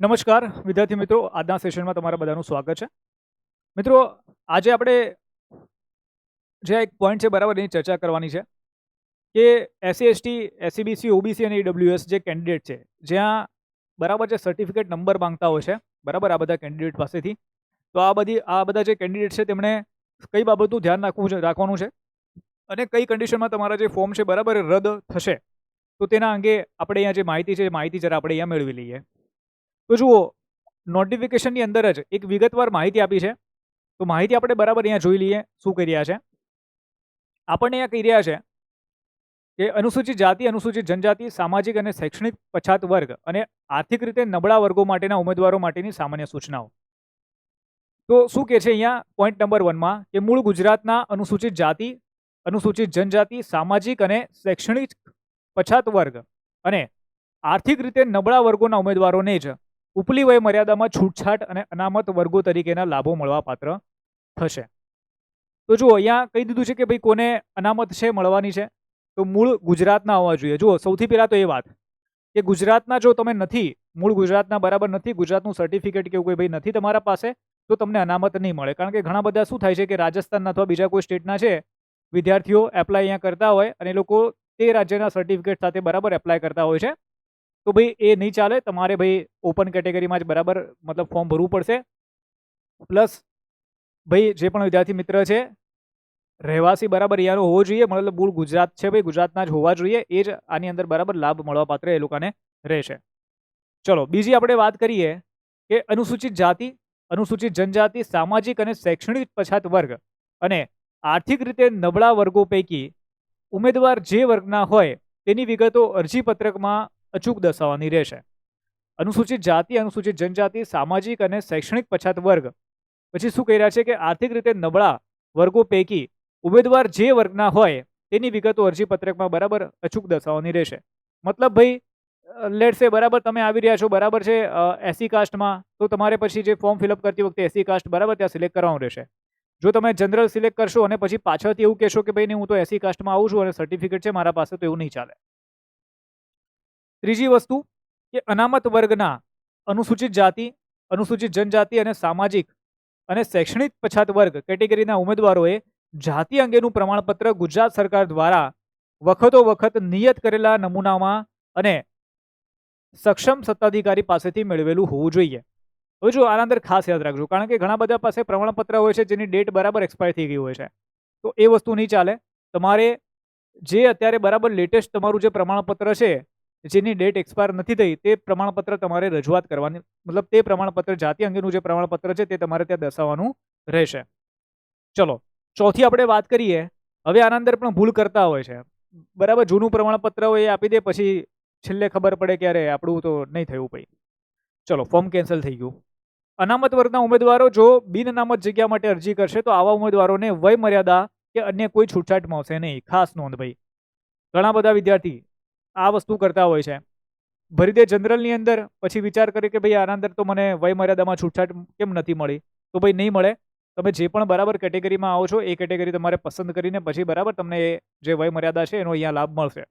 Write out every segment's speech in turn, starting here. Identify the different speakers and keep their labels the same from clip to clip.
Speaker 1: નમસ્કાર, વિદ્યાર્થી મિત્રો. આજના સેશનમાં તમારા બધાનું સ્વાગત છે. મિત્રો, આજે આપણે જે એક પોઈન્ટ છે, બરાબર, એની ચર્ચા કરવાની છે કે એસસી એસટી એસસીબીસી ઓબીસી અને ઈડબ્લ્યુએસ જે કેન્ડિડેટ છે, જ્યાં બરાબર જે સર્ટિફિકેટ નંબર માંગતા હોય છે, બરાબર, આ બધા કેન્ડિડેટ પાસેથી. તો આ બધી, આ બધા જે કેન્ડિડેટ છે, તેમણે કઈ બાબતનું ધ્યાન રાખવું રાખવાનું છે? અને કઈ કન્ડિશનમાં તમારા જે ફોર્મ છે, બરાબર, રદ થશે? તો તેના અંગે આપણે અહીંયા જે માહિતી છે માહિતી જરા આપણે અહીંયા મેળવી લઈએ. તો જુઓ નોટિફિકેશનની અંદર જ એક વિગતવાર માહિતી આપી છે. તો માહિતી આપણે બરાબર અહીંયા જોઈ લઈએ શું કરી રહ્યા છે. આપણને અહીંયા કહી રહ્યા છે કે અનુસૂચિત જાતિ, અનુસૂચિત જનજાતિ, સામાજિક અને શૈક્ષણિક પછાત વર્ગ અને આર્થિક રીતે નબળા વર્ગો માટેના ઉમેદવારો માટેની સામાન્ય સૂચનાઓ. તો શું કહે છે અહીંયા? પોઈન્ટ નંબર વનમાં કે મૂળ ગુજરાતના અનુસૂચિત જાતિ, અનુસૂચિત જનજાતિ, સામાજિક અને શૈક્ષણિક પછાત વર્ગ અને આર્થિક રીતે નબળા વર્ગોના ઉમેદવારોને જ ઉપલી વય મર્યાદામાં છૂટછાટ અને અનામત વર્ગો તરીકેના લાભો મળવાપાત્ર થશે. તો જુઓ, અહીંયા કહી દીધું છે કે ભાઈ કોને અનામત છે, મળવાની છે. તો મૂળ ગુજરાતના હોવા જોઈએ. જુઓ, સૌથી પહેલાં તો એ વાત કે ગુજરાતના જો તમે નથી, મૂળ ગુજરાતના બરાબર નથી, ગુજરાતનું સર્ટિફિકેટ કે એવું કોઈ ભાઈ નથી તમારા પાસે, તો તમને અનામત નહીં મળે. કારણ કે ઘણા બધા શું થાય છે કે રાજસ્થાનના અથવા બીજા કોઈ સ્ટેટના છે, વિદ્યાર્થીઓ એપ્લાય અહીંયા કરતા હોય અને લોકો તે રાજ્યના સર્ટિફિકેટ સાથે બરાબર એપ્લાય કરતા હોય છે. તો ભાઈ, એ નહીં ચાલે. તમારે ભાઈ ઓપન કેટેગરીમાં જ બરાબર, મતલબ ફોર્મ ભરવું પડશે. પ્લસ ભાઈ, જે પણ વિદ્યાર્થી મિત્ર છે, રહેવાસી બરાબર અહીંયાનો હોવો જોઈએ. મતલબ મૂળ ગુજરાત છે ભાઈ, ગુજરાતના જ હોવા જોઈએ. એ જ આની અંદર બરાબર લાભ મળવા પાત્ર એ લોકોને રહેશે. ચલો, બીજી આપણે વાત કરીએ કે અનુસૂચિત જાતિ, અનુસૂચિત જનજાતિ, સામાજિક અને શૈક્ષણિક પછાત વર્ગ અને આર્થિક રીતે નબળા વર્ગો પૈકી ઉમેદવાર જે વર્ગના હોય તેની વિગતો અરજી પત્રકમાં અચૂક દર્શાવવાની રહેશે. અનુસૂચિત જાતિ, અનુસૂચિત જનજાતિ, સામાજિક અને શૈક્ષણિક પછાત વર્ગ. પછી શું કહી રહ્યા છે કે આર્થિક રીતે નબળા વર્ગો પૈકી ઉમેદવાર જે વર્ગના હોય તેની વિગતો અરજીપત્રકમાં બરાબર અચૂક દર્શાવવાની રહેશે. મતલબ ભાઈ લેટ્સે બરાબર તમે આવી રહ્યા છો, બરાબર છે એસી કાસ્ટમાં તો તમારે પછી જે ફોર્મ ફિલઅપ કરતી વખતે એસી કાસ્ટ બરાબર ત્યાં સિલેક્ટ કરવાનું રહેશે. જો તમે જનરલ સિલેક્ટ કરશો અને પછી પાછળથી એવું કહેશો કે ભાઈ નહીં, હું તો એસી કાસ્ટમાં આવું છું અને સર્ટિફિકેટ છે, મારા પાસે તો એવું નહીં ચાલે. ત્રીજી વસ્તુ કે અનામત વર્ગના અનુસૂચિત જાતિ, અનુસૂચિત જનજાતિ અને સામાજિક અને શૈક્ષણિક પછાત વર્ગ કેટેગરીના ઉમેદવારોએ જાતિ અંગેનું પ્રમાણપત્ર ગુજરાત સરકાર દ્વારા વખતો વખત નિયત કરેલા નમૂનામાં અને સક્ષમ સત્તાધિકારી પાસેથી મેળવેલું હોવું જોઈએ. હવે જો આના અંદર ખાસ યાદ રાખજો, કારણ કે ઘણા બધા પાસે પ્રમાણપત્ર હોય છે જેની ડેટ બરાબર એક્સપાયર થઈ ગઈ હોય છે. તો એ વસ્તુ નહીં ચાલે. તમારે જે અત્યારે બરાબર લેટેસ્ટ તમારું જે પ્રમાણપત્ર છે જેની ડેટ એક્સપાયર નથી થઈ, તે પ્રમાણપત્ર તમારે રજૂઆત કરવાની, મતલબ તે પ્રમાણપત્ર, જાતિ અંગેનું જે પ્રમાણપત્ર છે, તે તમારે ત્યાં દર્શાવવાનું રહેશે. ચલો, ચોથી આપણે વાત કરીએ. હવે આના અંદર પણ ભૂલ કરતા હોય છે. બરાબર, જૂનું પ્રમાણપત્ર હોય એ આપી દે, પછી છેલ્લે ખબર પડે ક્યારે આપણું તો નહીં થયું ભાઈ ચલો ફોર્મ કેન્સલ થઈ ગયું. અનામત વર્ગના ઉમેદવારો જો બિન અનામત જગ્યા માટે અરજી કરશે, તો આવા ઉમેદવારોને વય મર્યાદા કે અન્ય કોઈ છૂટછાટ મળશે નહીં. ખાસ નોંધ ભાઈ. ઘણા બધા વિદ્યાર્થી આ વસ્તુ કરતા હોય છે. ભરી દે જનરલની અંદર પછી વિચાર કરે કે ભાઈ આના અંદર તો મને વયમર્યાદામાં છૂટછાટ કેમ નથી મળી? તો ભાઈ નહીં મળે. તમે જે પણ બરાબર કેટેગરીમાં આવો છો એ કેટેગરી તમારે પસંદ કરીને પછી બરાબર તમને જે વયમર્યાદા છે એનો અહીંયા લાભ મળશે.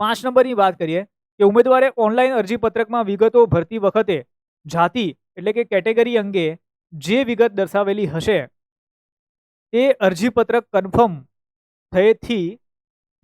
Speaker 1: પાંચ નંબરની વાત કરીએ કે ઉમેદવારે ઓનલાઈન અરજીપત્રકમાં વિગતો ભરતી વખતે જાતિ એટલે કે કેટેગરી અંગે જે વિગત દર્શાવેલી હશે તે અરજીપત્રક કન્ફર્મ થયેથી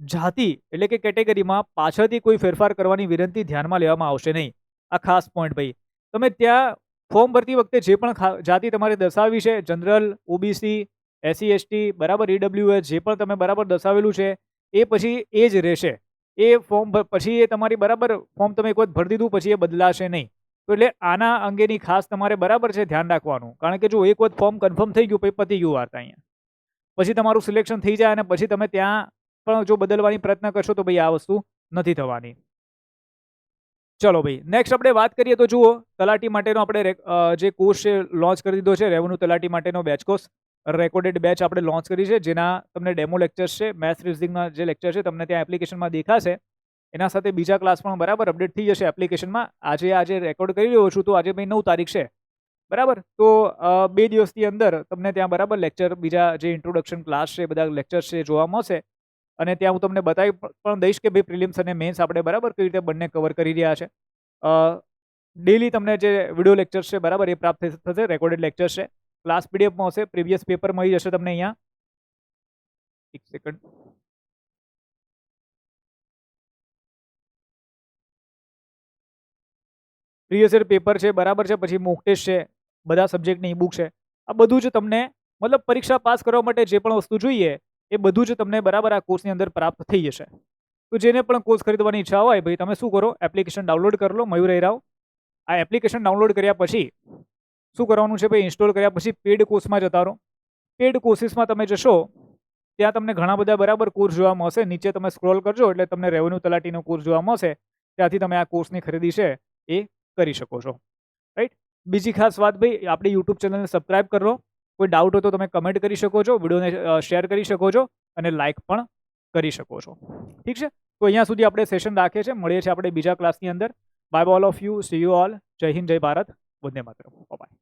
Speaker 1: જાતિ એટલે કે કેટેગરીમાં પાછળથી કોઈ ફેરફાર કરવાની વિનંતી ધ્યાનમાં લેવામાં આવશે નહીં. આ ખાસ પોઈન્ટ ભાઈ. તમે ત્યાં ફોર્મ ભરતી વખતે જે પણ જાતિ તમારે દર્શાવી છે જનરલ ઓબીસી એસસી એસટી બરાબર ઈડબ્લ્યુએસ જે પણ તમે બરાબર દર્શાવેલું છે, એ પછી એ જ રહેશે. એ ફોર્મ પછી એ તમારી બરાબર ફોર્મ તમે એક વખત ભરી દીધું, પછી એ બદલાશે નહીં. તો એટલે આના અંગેની ખાસ તમારે બરાબર છે ધ્યાન રાખવાનું. કારણ કે જો એક વખત ફોર્મ કન્ફર્મ થઈ ગયું, પછી પતી ગયું વાર્તા અહીંયા. પછી તમારું સિલેક્શન થઈ જાય અને પછી તમે ત્યાં પણ જો બદલવાની પ્રયત્ન કરશો તો ભાઈ આ વસ્તુ નથી થવાની. ચલો ભાઈ નેક્સ્ટ આપણે વાત કરીએ તો જુઓ, તલાટી માટેનો આપણે જે કોર્સ છે લોન્ચ કરી દીધો છે રેવન્યુ તલાટી માટેનો બેચ કોર્સ રેકોર્ડેડ બેચ આપણે લોન્ચ કરી છે, જેના તમને ડેમો લેક્ચર્સ છે મેથ્સ રિઝનિંગના જે લેક્ચર છે, તમને ત્યાં એપ્લિકેશનમાં દેખાશે. એના સાથે બીજા ક્લાસ પણ બરાબર અપડેટ થઈ જશે એપ્લિકેશનમાં આજે આજે રેકોર્ડ કરી રહ્યો છું તો આજે ભાઈ નવ તારીખ છે. બરાબર? તો બે દિવસની અંદર તમને ત્યાં બરાબર લેક્ચર બીજા જે ઇન્ટ્રોડક્શન ક્લાસ છે, બધા લેક્ચર્સ છે જોવા મળશે. અને ત્યાં હું તમને બતાવી પણ દઈશ કે ભાઈ પ્રિલિમ્સ અને મેન્સ આપણે બરાબર કઈ રીતે બંને કવર કરી રહ્યા છે. ડેલી તમને જે વીડિયો લેક્ચર્સ છે બરાબર એ પ્રાપ્ત થશે રેકોર્ડેડ લેક્ચર છે. ક્લાસ પીડીએફમાં હશે પ્રીવિયસ પેપર મળી જશે તમને અહીંયા. એક સેકન્ડ પ્રીવિયસ યર પેપર છે, બરાબર છે, પછી મોક ટેસ્ટ છે, બધા સબ્જેક્ટની બુક છે. આ બધું જ તમને, મતલબ પરીક્ષા પાસ કરવા માટે જે પણ વસ્તુ જોઈએ એ બધું જ તમને બરાબર આ કોર્સની અંદર પ્રાપ્ત થઈ જશે. તો જેને પણ કોર્સ ખરીદવાની ઈચ્છા હોય, ભાઈ તમે શું કરો? એપ્લિકેશન ડાઉનલોડ કરી લો, મયુર રાવ આ એપ્લિકેશન ડાઉનલોડ કર્યા પછી શું કરવાનું છે ભાઈ? ઇન્સ્ટોલ કર્યા પછી પેડ કોર્સમાં જતા રહો. પેડ કોર્સીસમાં તમે જશો, ત્યાં તમને ઘણા બધા બરાબર કોર્સ જોવા મળશે. નીચે તમે સ્ક્રોલ કરજો, એટલે તમને રેવન્યુ તલાટીનો કોર્સ જોવા મળશે. ત્યાંથી તમે આ કોર્સની ખરીદી છે એ કરી શકો છો. રાઈટ બીજી ખાસ વાત ભાઈ, આપણી યુટ્યુબ ચેનલને સબસ્ક્રાઇબ કરો કોઈ ડાઉટ હોય તો તમે કમેન્ટ કરી શકો છો, વિડીયોને શેર કરી શકો છો અને લાઇક પણ કરી શકો છો. ઠીક છે? તો અહીંયા સુધી આપણે સેશન રાખીએ છીએ. મળીએ છીએ આપણે બીજા ક્લાસની અંદર. Bye all of you see you all જય હિન્દ, જય ભારત. વંદે માત્ર બાય